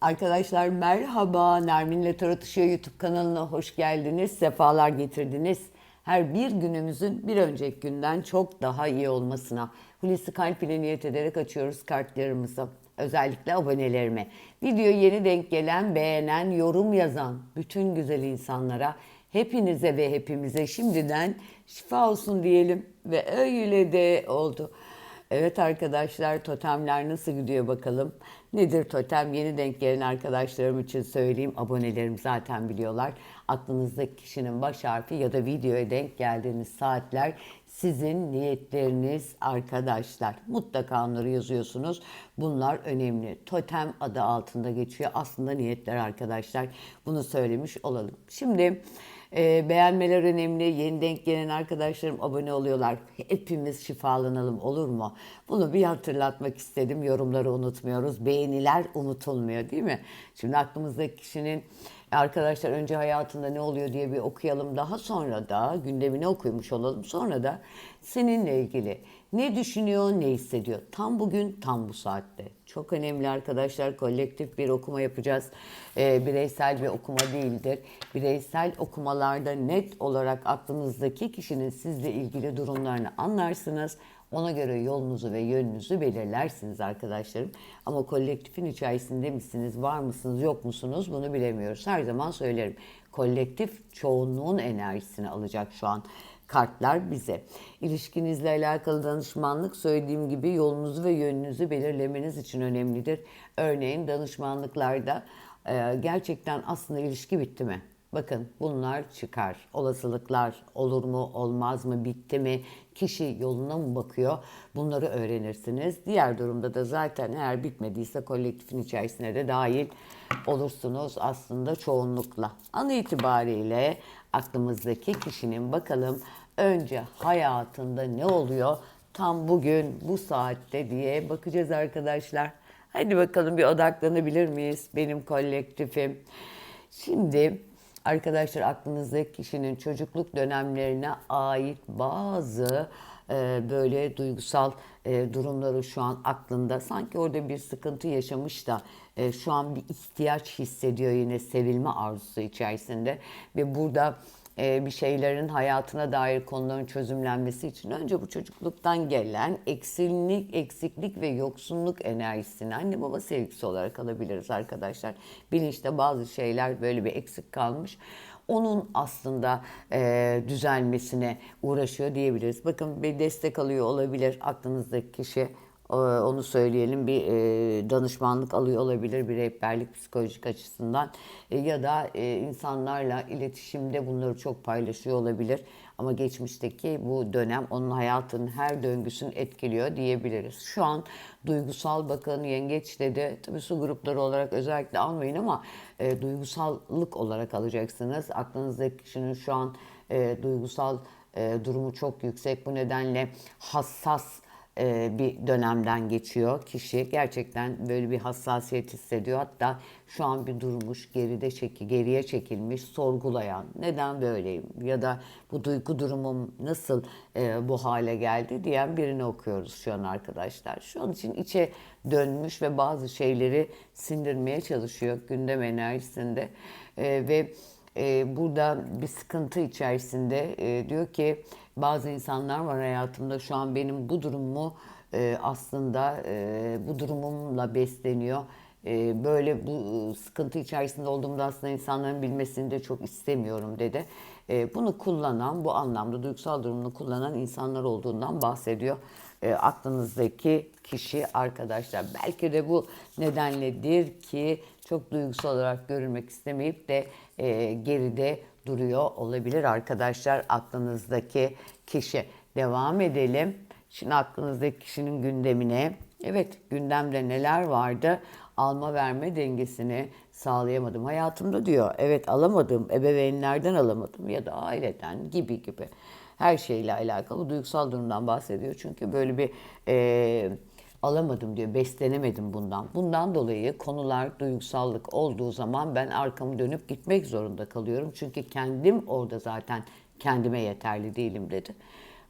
Arkadaşlar merhaba. Nermin'le Tarotuşuyor YouTube kanalına hoş geldiniz. Sefalar getirdiniz. Her bir günümüzün bir önceki günden çok daha iyi olmasına Hulusi Kalp ile niyet ederek açıyoruz kartlarımızı. Özellikle abonelerime. Videoyu yeni denk gelen, beğenen, yorum yazan bütün güzel insanlara, hepinize ve hepimize şimdiden şifa olsun diyelim. Ve öyle de oldu. Evet arkadaşlar totemler nasıl gidiyor bakalım. Nedir totem? Yeni denk gelen arkadaşlarım için söyleyeyim. Abonelerim zaten biliyorlar. Aklınızdaki kişinin baş harfi ya da videoya denk geldiğiniz saatler sizin niyetleriniz arkadaşlar. Mutlaka onları yazıyorsunuz. Bunlar önemli. Totem adı altında geçiyor. Aslında niyetler arkadaşlar. Bunu söylemiş olalım. Şimdi e, beğenmeler önemli. Yeni denk gelen arkadaşlarım abone oluyorlar. Hepimiz şifalanalım olur mu? Bunu bir hatırlatmak istedim. Yorumları unutmuyoruz. Beğeniler unutulmuyor değil mi? Şimdi aklımızdaki kişinin arkadaşlar önce hayatında ne oluyor diye bir okuyalım. Daha sonra da gündemini okuymuş olalım. Sonra da seninle ilgili ne düşünüyor, ne hissediyor? Tam bugün, tam bu saatte. Çok önemli arkadaşlar. Kolektif bir okuma yapacağız. Ee, bireysel bir okuma değildir. Bireysel okumalarda net olarak aklınızdaki kişinin sizle ilgili durumlarını anlarsınız. Ona göre yolunuzu ve yönünüzü belirlersiniz arkadaşlarım. Ama kolektifin içerisinde misiniz, var mısınız, yok musunuz bunu bilemiyoruz. Her zaman söylerim. Kolektif çoğunluğun enerjisini alacak şu an kartlar bize. İlişkinizle alakalı danışmanlık söylediğim gibi yolunuzu ve yönünüzü belirlemeniz için önemlidir. Örneğin danışmanlıklarda e, gerçekten aslında ilişki bitti mi? Bakın bunlar çıkar. Olasılıklar olur mu, olmaz mı, bitti mi? Kişi yoluna mı bakıyor? Bunları öğrenirsiniz. Diğer durumda da zaten eğer bitmediyse kolektifin içerisine de dahil olursunuz aslında çoğunlukla. An itibariyle aklımızdaki kişinin bakalım önce hayatında ne oluyor? Tam bugün bu saatte diye bakacağız arkadaşlar. Hadi bakalım bir odaklanabilir miyiz? Benim kolektifim. Şimdi arkadaşlar aklınızdaki kişinin çocukluk dönemlerine ait bazı e, böyle duygusal e, durumları şu an aklında. Sanki orada bir sıkıntı yaşamış da e, şu an bir ihtiyaç hissediyor yine sevilme arzusu içerisinde ve burada bir şeylerin hayatına dair konuların çözümlenmesi için önce bu çocukluktan gelen eksillik, eksiklik ve yoksunluk enerjisini anne baba sevgisi olarak alabiliriz arkadaşlar. Bilinçte bazı şeyler böyle bir eksik kalmış. Onun aslında e, düzelmesine uğraşıyor diyebiliriz. Bakın bir destek alıyor olabilir aklınızdaki kişi e, onu söyleyelim. Bir e, danışmanlık alıyor olabilir bir rehberlik psikolojik açısından. E, ya da e, insanlarla iletişimde bunları çok paylaşıyor olabilir. Ama geçmişteki bu dönem onun hayatının her döngüsünü etkiliyor diyebiliriz. Şu an duygusal bakın yengeç dedi. Tabii su grupları olarak özellikle almayın ama e, duygusallık olarak alacaksınız. Aklınızdaki kişinin şu an e, duygusal e, durumu çok yüksek. Bu nedenle hassas e, bir dönemden geçiyor kişi. Gerçekten böyle bir hassasiyet hissediyor. Hatta şu an bir durmuş, geride çeki, geriye çekilmiş, sorgulayan. Neden böyleyim? Ya da bu duygu durumum nasıl e, bu hale geldi diyen birini okuyoruz şu an arkadaşlar. Şu an için içe dönmüş ve bazı şeyleri sindirmeye çalışıyor gündem enerjisinde. E, ve e, burada bir sıkıntı içerisinde e, diyor ki bazı insanlar var hayatımda şu an benim bu durumumu e, aslında e, bu durumumla besleniyor. E, böyle bu sıkıntı içerisinde olduğumda aslında insanların bilmesini de çok istemiyorum dedi. E, bunu kullanan, bu anlamda duygusal durumunu kullanan insanlar olduğundan bahsediyor. E, aklınızdaki kişi arkadaşlar. Belki de bu nedenledir ki çok duygusal olarak görülmek istemeyip de e, geride duruyor olabilir arkadaşlar aklınızdaki kişi. Devam edelim. Şimdi aklınızdaki kişinin gündemine. Evet gündemde neler vardı? Alma verme dengesini sağlayamadım hayatımda diyor. Evet alamadım ebeveynlerden alamadım ya da aileden gibi gibi. Her şeyle alakalı duygusal durumdan bahsediyor. Çünkü böyle bir e, alamadım diyor, beslenemedim bundan. Bundan dolayı konular duygusallık olduğu zaman ben arkamı dönüp gitmek zorunda kalıyorum. Çünkü kendim orada zaten kendime yeterli değilim dedi.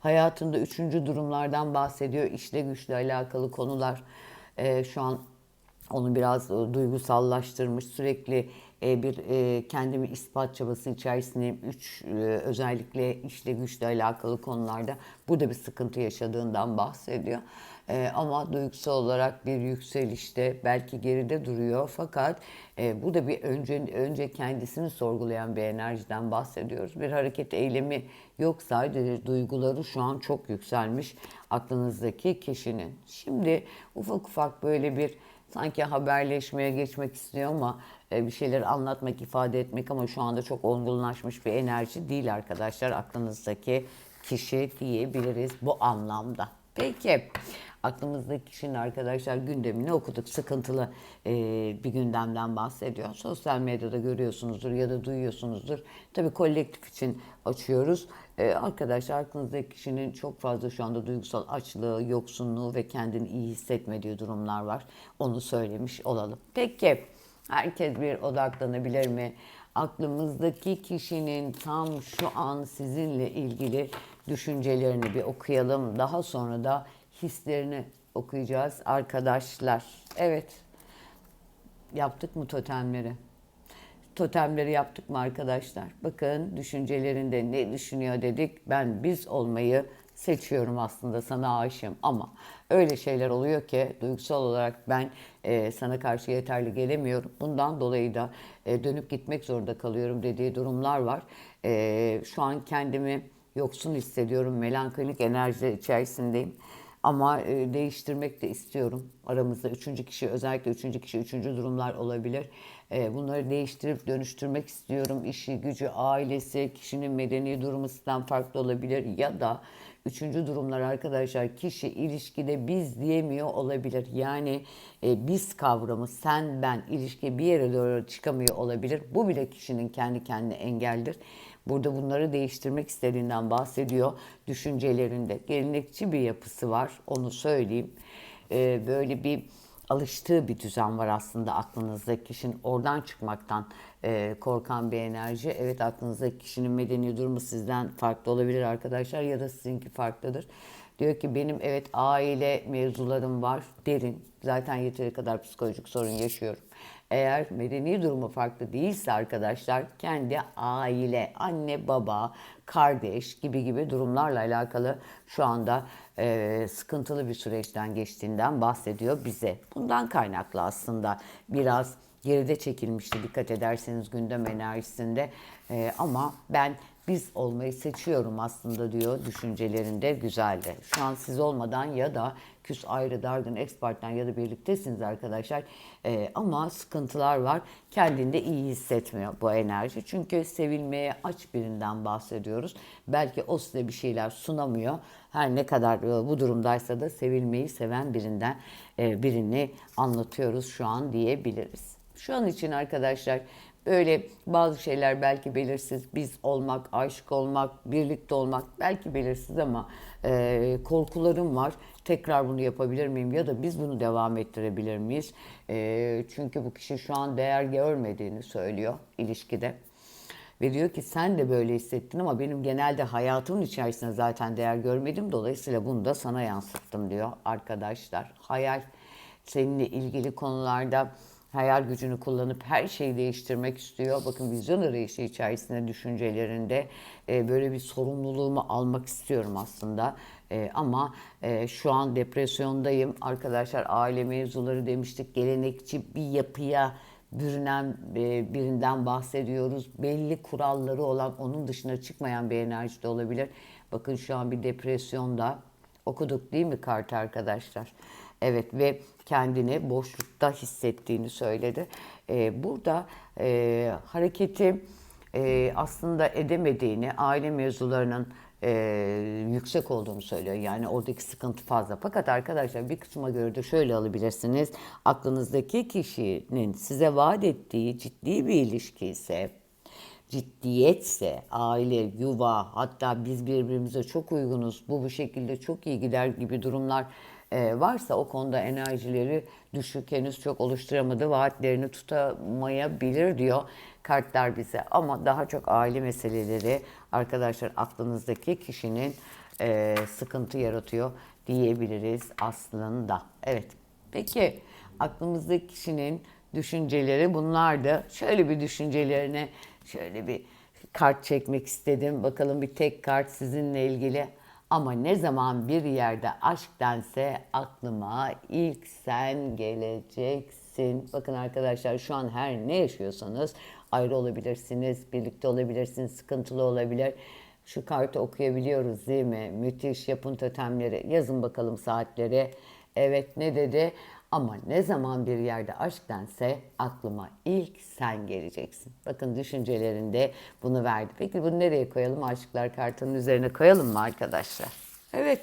Hayatında üçüncü durumlardan bahsediyor. İşle güçle alakalı konular e, şu an onu biraz duygusallaştırmış. Sürekli bir e, kendimi ispat çabası içerisindeyim. Üç e, özellikle işle güçle alakalı konularda burada bir sıkıntı yaşadığından bahsediyor. E, ama duygusal olarak bir yükselişte belki geride duruyor. Fakat e, bu da bir önce önce kendisini sorgulayan bir enerjiden bahsediyoruz. Bir hareket eylemi yok sadece duyguları şu an çok yükselmiş aklınızdaki kişinin. Şimdi ufak ufak böyle bir sanki haberleşmeye geçmek istiyor ama e, bir şeyler anlatmak, ifade etmek ama şu anda çok olgunlaşmış bir enerji değil arkadaşlar aklınızdaki kişi diyebiliriz bu anlamda. Peki aklımızdaki kişinin arkadaşlar gündemini okuduk. Sıkıntılı e, bir gündemden bahsediyor. Sosyal medyada görüyorsunuzdur ya da duyuyorsunuzdur. Tabii kolektif için açıyoruz. E, arkadaşlar aklınızdaki kişinin çok fazla şu anda duygusal açlığı, yoksunluğu ve kendini iyi hissetmediği durumlar var. Onu söylemiş olalım. Peki herkes bir odaklanabilir mi? Aklımızdaki kişinin tam şu an sizinle ilgili düşüncelerini bir okuyalım. Daha sonra da hislerini okuyacağız arkadaşlar. Evet. Yaptık mı totemleri? Totemleri yaptık mı arkadaşlar? Bakın düşüncelerinde ne düşünüyor dedik. Ben biz olmayı seçiyorum aslında sana aşığım ama öyle şeyler oluyor ki duygusal olarak ben e, sana karşı yeterli gelemiyorum. Bundan dolayı da e, dönüp gitmek zorunda kalıyorum dediği durumlar var. E, şu an kendimi yoksun hissediyorum. Melankolik enerji içerisindeyim. Ama e, değiştirmek de istiyorum. Aramızda üçüncü kişi, özellikle üçüncü kişi, üçüncü durumlar olabilir. E, bunları değiştirip dönüştürmek istiyorum. İşi, gücü, ailesi, kişinin medeni durumu farklı olabilir. Ya da üçüncü durumlar arkadaşlar kişi ilişkide biz diyemiyor olabilir. Yani e, biz kavramı, sen, ben ilişki bir yere doğru çıkamıyor olabilir. Bu bile kişinin kendi kendine engeldir. Burada bunları değiştirmek istediğinden bahsediyor düşüncelerinde. Gelenekçi bir yapısı var onu söyleyeyim. Ee, böyle bir alıştığı bir düzen var aslında aklınızdaki kişinin oradan çıkmaktan e, korkan bir enerji. Evet aklınızdaki kişinin medeni durumu sizden farklı olabilir arkadaşlar ya da sizinki farklıdır. Diyor ki benim evet aile mevzularım var derin. Zaten yeteri kadar psikolojik sorun yaşıyorum. Eğer medeni durumu farklı değilse arkadaşlar kendi aile, anne, baba, kardeş gibi gibi durumlarla alakalı şu anda e, sıkıntılı bir süreçten geçtiğinden bahsediyor bize. Bundan kaynaklı aslında biraz geride çekilmişti dikkat ederseniz gündem enerjisinde. E, ama ben biz olmayı seçiyorum aslında diyor düşüncelerinde güzeldi. Şu an siz olmadan ya da küs ayrı dargın ex partner ya da birliktesiniz arkadaşlar. Ee, ama sıkıntılar var. Kendinde iyi hissetmiyor bu enerji. Çünkü sevilmeye aç birinden bahsediyoruz. Belki o size bir şeyler sunamıyor. Her ne kadar e, bu durumdaysa da sevilmeyi seven birinden e, birini anlatıyoruz şu an diyebiliriz. Şu an için arkadaşlar Böyle bazı şeyler belki belirsiz. Biz olmak, aşık olmak, birlikte olmak belki belirsiz ama e, korkularım var. Tekrar bunu yapabilir miyim ya da biz bunu devam ettirebilir miyiz? E, çünkü bu kişi şu an değer görmediğini söylüyor ilişkide. Ve diyor ki sen de böyle hissettin ama benim genelde hayatımın içerisinde zaten değer görmedim. Dolayısıyla bunu da sana yansıttım diyor arkadaşlar. Hayal seninle ilgili konularda hayal gücünü kullanıp her şeyi değiştirmek istiyor. Bakın vizyon arayışı içerisinde düşüncelerinde e, böyle bir sorumluluğumu almak istiyorum aslında. E, ama e, şu an depresyondayım. Arkadaşlar aile mevzuları demiştik. Gelenekçi bir yapıya bürünen e, birinden bahsediyoruz. Belli kuralları olan, onun dışına çıkmayan bir enerji de olabilir. Bakın şu an bir depresyonda okuduk değil mi kart arkadaşlar? Evet ve kendini boşlukta hissettiğini söyledi. Ee, burada e, hareketi e, aslında edemediğini, aile mevzularının e, yüksek olduğunu söylüyor. Yani oradaki sıkıntı fazla. Fakat arkadaşlar bir kısma göre de şöyle alabilirsiniz. Aklınızdaki kişinin size vaat ettiği ciddi bir ilişki ise ciddiyetse, aile, yuva, hatta biz birbirimize çok uygunuz, bu bu şekilde çok iyi gider gibi durumlar e, varsa o konuda enerjileri düşük henüz çok oluşturamadı, vaatlerini tutamayabilir diyor kartlar bize. Ama daha çok aile meseleleri arkadaşlar aklınızdaki kişinin e, sıkıntı yaratıyor diyebiliriz aslında. Evet. Peki aklımızdaki kişinin düşünceleri bunlardı. Şöyle bir düşüncelerine şöyle bir kart çekmek istedim. Bakalım bir tek kart sizinle ilgili. Ama ne zaman bir yerde aşk dense aklıma ilk sen geleceksin. Bakın arkadaşlar şu an her ne yaşıyorsanız ayrı olabilirsiniz, birlikte olabilirsiniz, sıkıntılı olabilir. Şu kartı okuyabiliyoruz değil mi? Müthiş yapın totemleri. Yazın bakalım saatleri. Evet ne dedi? Ama ne zaman bir yerde aşk dense aklıma ilk sen geleceksin. Bakın düşüncelerinde bunu verdi. Peki bunu nereye koyalım? Aşıklar kartının üzerine koyalım mı arkadaşlar? Evet.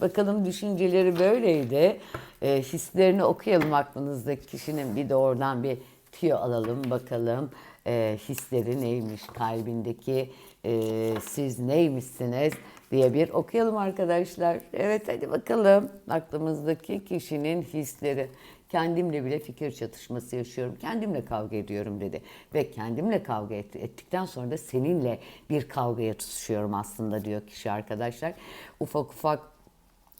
Bakalım düşünceleri böyleydi. E, hislerini okuyalım aklınızdaki kişinin. Bir de oradan bir tüyo alalım bakalım. E, hisleri neymiş kalbindeki e, siz neymişsiniz diye bir okuyalım arkadaşlar. Evet hadi bakalım aklımızdaki kişinin hisleri. Kendimle bile fikir çatışması yaşıyorum. Kendimle kavga ediyorum dedi. Ve kendimle kavga et, ettikten sonra da seninle bir kavgaya tutuşuyorum aslında diyor kişi arkadaşlar. Ufak ufak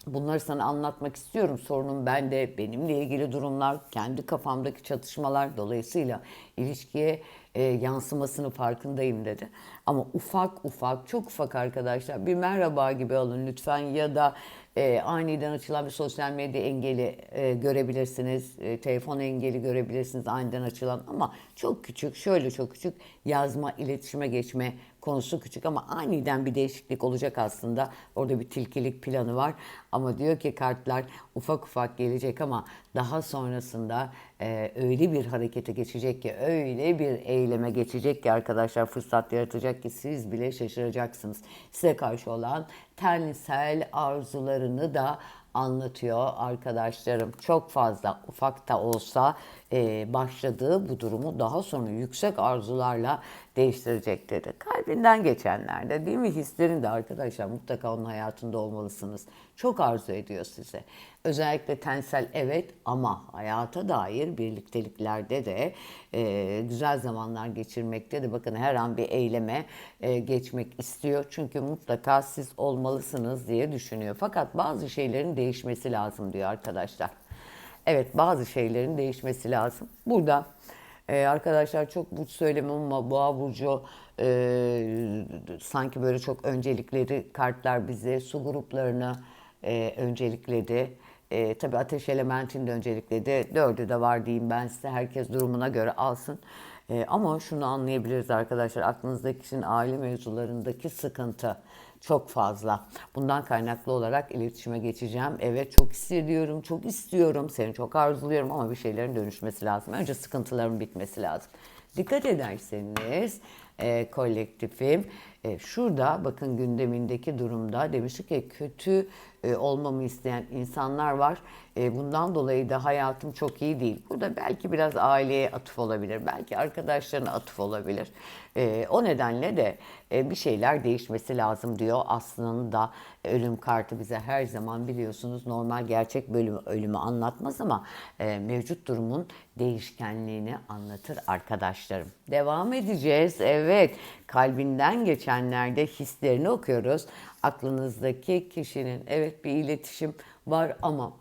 Bunları sana anlatmak istiyorum. Sorunum bende, benimle ilgili durumlar, kendi kafamdaki çatışmalar dolayısıyla ilişkiye e, yansımasını farkındayım dedi. Ama ufak ufak, çok ufak arkadaşlar bir merhaba gibi alın lütfen ya da e, aniden açılan bir sosyal medya engeli e, görebilirsiniz, e, telefon engeli görebilirsiniz aniden açılan ama çok küçük, şöyle çok küçük yazma, iletişime geçme konusu küçük ama aniden bir değişiklik olacak aslında. Orada bir tilkilik planı var ama diyor ki kartlar ufak ufak gelecek ama daha sonrasında e, öyle bir harekete geçecek ki, öyle bir eyleme geçecek ki arkadaşlar fırsat yaratacak ki siz bile şaşıracaksınız. Size karşı olan tensel arzularını da anlatıyor arkadaşlarım. Çok fazla ufak da olsa e, başladığı bu durumu daha sonra yüksek arzularla değiştirecek dedi. Kalbinden geçenlerde değil mi hislerin de arkadaşlar mutlaka onun hayatında olmalısınız. Çok arzu ediyor size. Özellikle tensel evet ama hayata dair birlikteliklerde de e, güzel zamanlar geçirmekte de bakın her an bir eyleme e, geçmek istiyor. Çünkü mutlaka siz olmalısınız diye düşünüyor. Fakat bazı şeylerin değişmesi lazım diyor arkadaşlar. Evet bazı şeylerin değişmesi lazım. Burada ee, arkadaşlar çok burç söylemem ama boğa burcu e, sanki böyle çok öncelikleri kartlar bize su gruplarını e, öncelikledi. E, tabii ateş elementini de öncelikledi. Dördü de var diyeyim ben size. Herkes durumuna göre alsın. E, ama şunu anlayabiliriz arkadaşlar. Aklınızdaki kişinin aile mevzularındaki sıkıntı çok fazla. Bundan kaynaklı olarak iletişime geçeceğim. Evet çok hissediyorum, çok istiyorum, seni çok arzuluyorum ama bir şeylerin dönüşmesi lazım. Önce sıkıntıların bitmesi lazım. Dikkat ederseniz e, kolektifim e, şurada bakın gündemindeki durumda demiştik ki kötü e, olmamı isteyen insanlar var. E, bundan dolayı da hayatım çok iyi değil. Burada belki biraz aileye atıf olabilir, belki arkadaşlarına atıf olabilir. E, o nedenle de e, bir şeyler değişmesi lazım diyor. Aslında ölüm kartı bize her zaman biliyorsunuz normal gerçek bölümü ölümü anlatmaz ama e, mevcut durumun değişkenliğini anlatır arkadaşlarım. Devam edeceğiz. Evet, kalbinden geçenlerde hislerini okuyoruz. Aklınızdaki kişinin evet bir iletişim var ama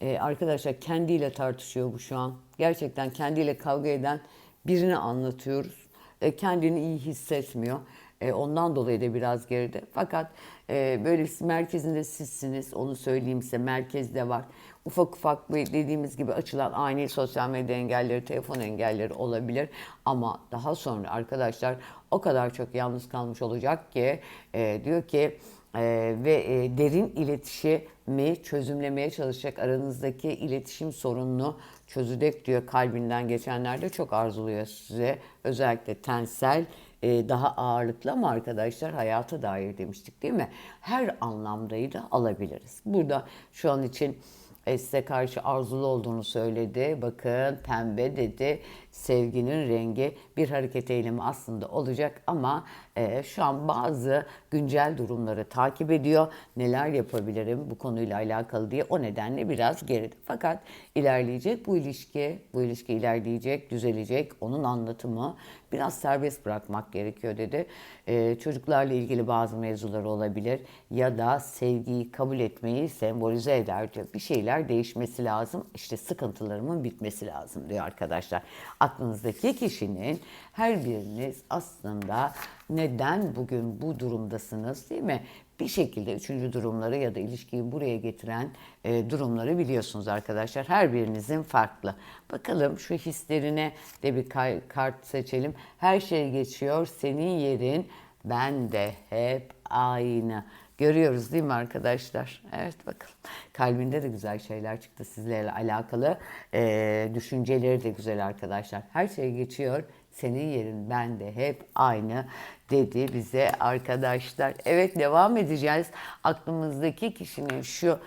e, arkadaşlar kendiyle tartışıyor bu şu an. Gerçekten kendiyle kavga eden birini anlatıyoruz. E, kendini iyi hissetmiyor. E, ondan dolayı da biraz geride. Fakat e, böyle merkezinde sizsiniz. Onu söyleyeyim size. Merkezde var. Ufak ufak dediğimiz gibi açılan ani sosyal medya engelleri, telefon engelleri olabilir. Ama daha sonra arkadaşlar o kadar çok yalnız kalmış olacak ki e, diyor ki ee, ve e, derin iletişimi çözümlemeye çalışacak aranızdaki iletişim sorununu çözecek diyor kalbinden geçenlerde çok arzuluyor size. Özellikle tensel daha ağırlıklı ama arkadaşlar hayata dair demiştik değil mi? Her anlamdayı da alabiliriz. Burada şu an için e, size karşı arzulu olduğunu söyledi. Bakın pembe dedi. Sevginin rengi bir hareket eylemi aslında olacak ama e, şu an bazı güncel durumları takip ediyor. Neler yapabilirim bu konuyla alakalı diye o nedenle biraz geride. Fakat ilerleyecek bu ilişki, bu ilişki ilerleyecek, düzelecek. Onun anlatımı biraz serbest bırakmak gerekiyor dedi. Ee, çocuklarla ilgili bazı mevzular olabilir ya da sevgiyi kabul etmeyi sembolize eder diyor. Bir şeyler değişmesi lazım. İşte sıkıntılarımın bitmesi lazım diyor arkadaşlar. Aklınızdaki kişinin her biriniz aslında neden bugün bu durumdasınız değil mi? Bir şekilde üçüncü durumları ya da ilişkiyi buraya getiren e, durumları biliyorsunuz arkadaşlar. Her birinizin farklı. Bakalım şu hislerine de bir kart seçelim. Her şey geçiyor. Senin yerin ben de hep aynı. Görüyoruz değil mi arkadaşlar? Evet bakalım. Kalbinde de güzel şeyler çıktı sizlerle alakalı. Ee, düşünceleri de güzel arkadaşlar. Her şey geçiyor. Senin yerin ben de hep aynı dedi bize arkadaşlar. Evet devam edeceğiz. Aklımızdaki kişinin şu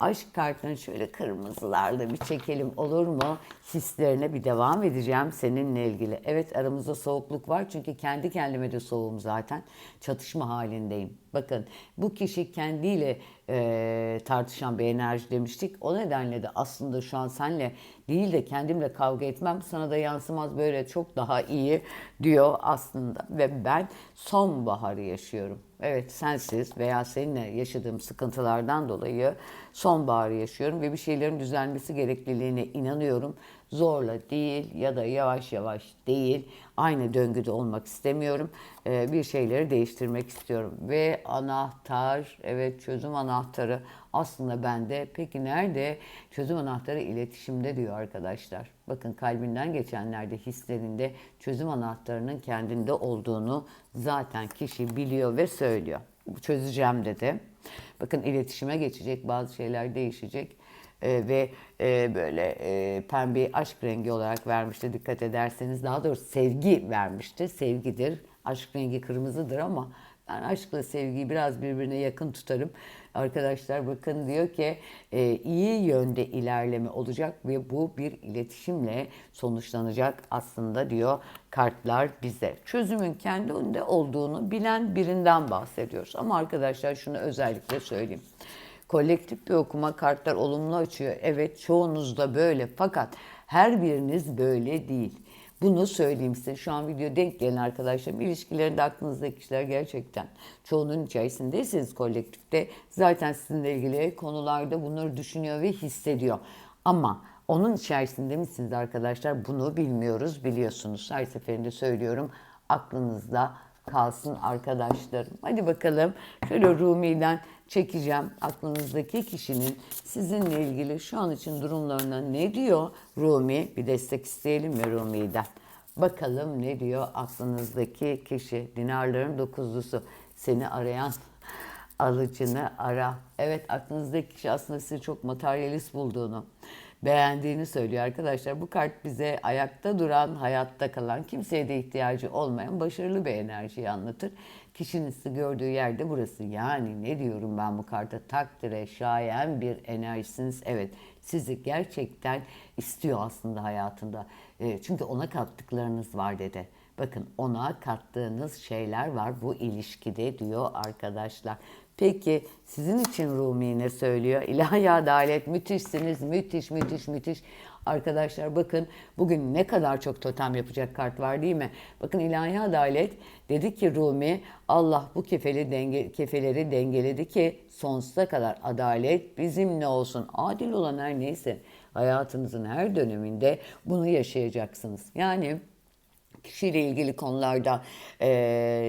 aşk kartını şöyle kırmızılarla bir çekelim olur mu? Hislerine bir devam edeceğim seninle ilgili. Evet aramızda soğukluk var çünkü kendi kendime de soğuğum zaten. Çatışma halindeyim. Bakın bu kişi kendiyle e, tartışan bir enerji demiştik. O nedenle de aslında şu an senle değil de kendimle kavga etmem sana da yansımaz böyle çok daha iyi diyor aslında. Ve ben sonbaharı yaşıyorum. Evet sensiz veya seninle yaşadığım sıkıntılardan dolayı sonbaharı yaşıyorum ve bir şeylerin düzelmesi gerekliliğine inanıyorum. Zorla değil ya da yavaş yavaş değil. Aynı döngüde olmak istemiyorum. Ee, bir şeyleri değiştirmek istiyorum. Ve anahtar, evet çözüm anahtarı aslında bende. Peki nerede? Çözüm anahtarı iletişimde diyor arkadaşlar. Bakın kalbinden geçenlerde hislerinde çözüm anahtarının kendinde olduğunu zaten kişi biliyor ve söylüyor. Çözeceğim dedi. Bakın iletişime geçecek, bazı şeyler değişecek. Ee, ve e, böyle e, pembe aşk rengi olarak vermişti dikkat ederseniz. Daha doğrusu sevgi vermişti. Sevgidir. Aşk rengi kırmızıdır ama ben aşkla sevgiyi biraz birbirine yakın tutarım. Arkadaşlar bakın diyor ki e, iyi yönde ilerleme olacak ve bu bir iletişimle sonuçlanacak aslında diyor kartlar bize. Çözümün kendi önünde olduğunu bilen birinden bahsediyoruz. Ama arkadaşlar şunu özellikle söyleyeyim. Kolektif bir okuma kartlar olumlu açıyor. Evet çoğunuzda böyle fakat her biriniz böyle değil. Bunu söyleyeyim size. Şu an video denk gelen arkadaşlarım ilişkilerinde aklınızdaki kişiler gerçekten çoğunun içerisindeyseniz kolektifte zaten sizinle ilgili konularda bunları düşünüyor ve hissediyor. Ama onun içerisinde misiniz arkadaşlar? Bunu bilmiyoruz, biliyorsunuz. Her seferinde söylüyorum. Aklınızda kalsın arkadaşlarım. Hadi bakalım şöyle Rumi'den çekeceğim aklınızdaki kişinin sizinle ilgili şu an için durumlarına ne diyor Rumi? Bir destek isteyelim mi Rumi'den? Bakalım ne diyor aklınızdaki kişi? Dinarların dokuzlusu seni arayan alıcını ara. Evet aklınızdaki kişi aslında sizi çok materyalist bulduğunu, beğendiğini söylüyor arkadaşlar. Bu kart bize ayakta duran, hayatta kalan, kimseye de ihtiyacı olmayan başarılı bir enerjiyi anlatır. Kişinin sizi gördüğü yerde burası. Yani ne diyorum ben bu karta? Takdire şayan bir enerjisiniz. Evet sizi gerçekten istiyor aslında hayatında. E, çünkü ona kattıklarınız var dedi. Bakın ona kattığınız şeyler var bu ilişkide diyor arkadaşlar. Peki sizin için Rumi ne söylüyor? İlahi adalet müthişsiniz. Müthiş müthiş müthiş. Arkadaşlar bakın bugün ne kadar çok totem yapacak kart var değil mi? Bakın ilahi adalet dedi ki Rumi Allah bu kefeli denge, kefeleri dengeledi ki sonsuza kadar adalet bizimle olsun. Adil olan her neyse hayatınızın her döneminde bunu yaşayacaksınız. Yani kişiyle ilgili konularda e,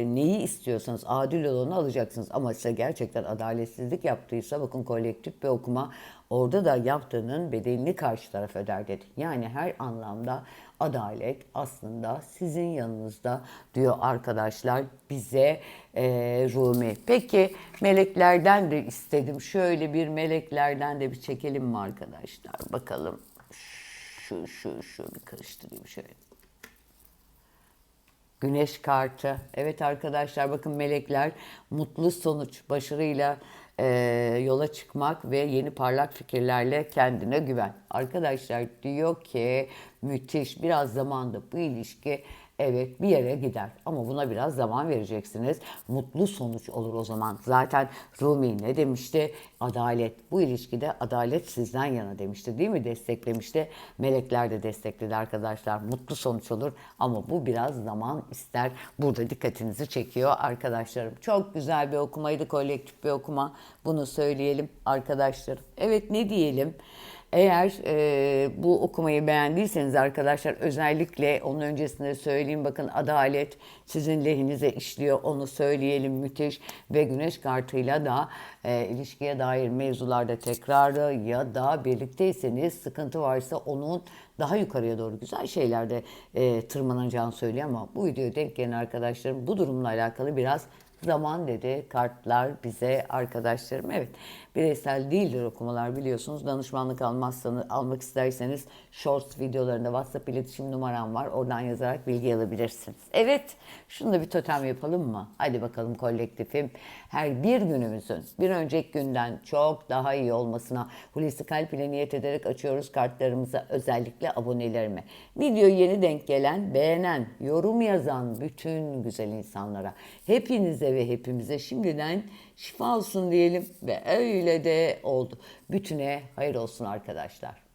neyi istiyorsanız adil olanı alacaksınız. Ama size gerçekten adaletsizlik yaptıysa bakın kolektif bir okuma orada da yaptığının bedelini karşı taraf öder dedi. Yani her anlamda adalet aslında sizin yanınızda diyor arkadaşlar bize e, Rumi. Peki meleklerden de istedim. Şöyle bir meleklerden de bir çekelim mi arkadaşlar? Bakalım. Şu şu şu bir karıştırayım şöyle. Güneş kartı. Evet arkadaşlar bakın melekler mutlu sonuç, başarıyla e, yola çıkmak ve yeni parlak fikirlerle kendine güven. Arkadaşlar diyor ki müthiş biraz zamanda bu ilişki Evet bir yere gider ama buna biraz zaman vereceksiniz. Mutlu sonuç olur o zaman. Zaten Rumi ne demişti? Adalet. Bu ilişkide adalet sizden yana demişti değil mi? Desteklemişti. Melekler de destekledi arkadaşlar. Mutlu sonuç olur ama bu biraz zaman ister. Burada dikkatinizi çekiyor arkadaşlarım. Çok güzel bir okumaydı. Kolektif bir okuma. Bunu söyleyelim arkadaşlarım. Evet ne diyelim? Eğer e, bu okumayı beğendiyseniz arkadaşlar özellikle onun öncesinde söyleyeyim bakın adalet sizin lehinize işliyor onu söyleyelim müthiş. Ve güneş kartıyla da e, ilişkiye dair mevzularda tekrarı ya da birlikteyseniz sıkıntı varsa onun daha yukarıya doğru güzel şeylerde e, tırmanacağını söylüyor. Ama bu videoya denk gelen arkadaşlarım bu durumla alakalı biraz Zaman dedi kartlar bize arkadaşlarım. Evet bireysel değildir okumalar biliyorsunuz. Danışmanlık almazsanız almak isterseniz shorts videolarında WhatsApp iletişim numaram var. Oradan yazarak bilgi alabilirsiniz. Evet şunu da bir totem yapalım mı? Hadi bakalım kolektifim. Her bir günümüzün bir önceki günden çok daha iyi olmasına Hulusi Kalp ile niyet ederek açıyoruz kartlarımızı özellikle abonelerime. Video yeni denk gelen, beğenen, yorum yazan bütün güzel insanlara ve hepimize şimdiden şifa olsun diyelim ve öyle de oldu. Bütüne hayır olsun arkadaşlar.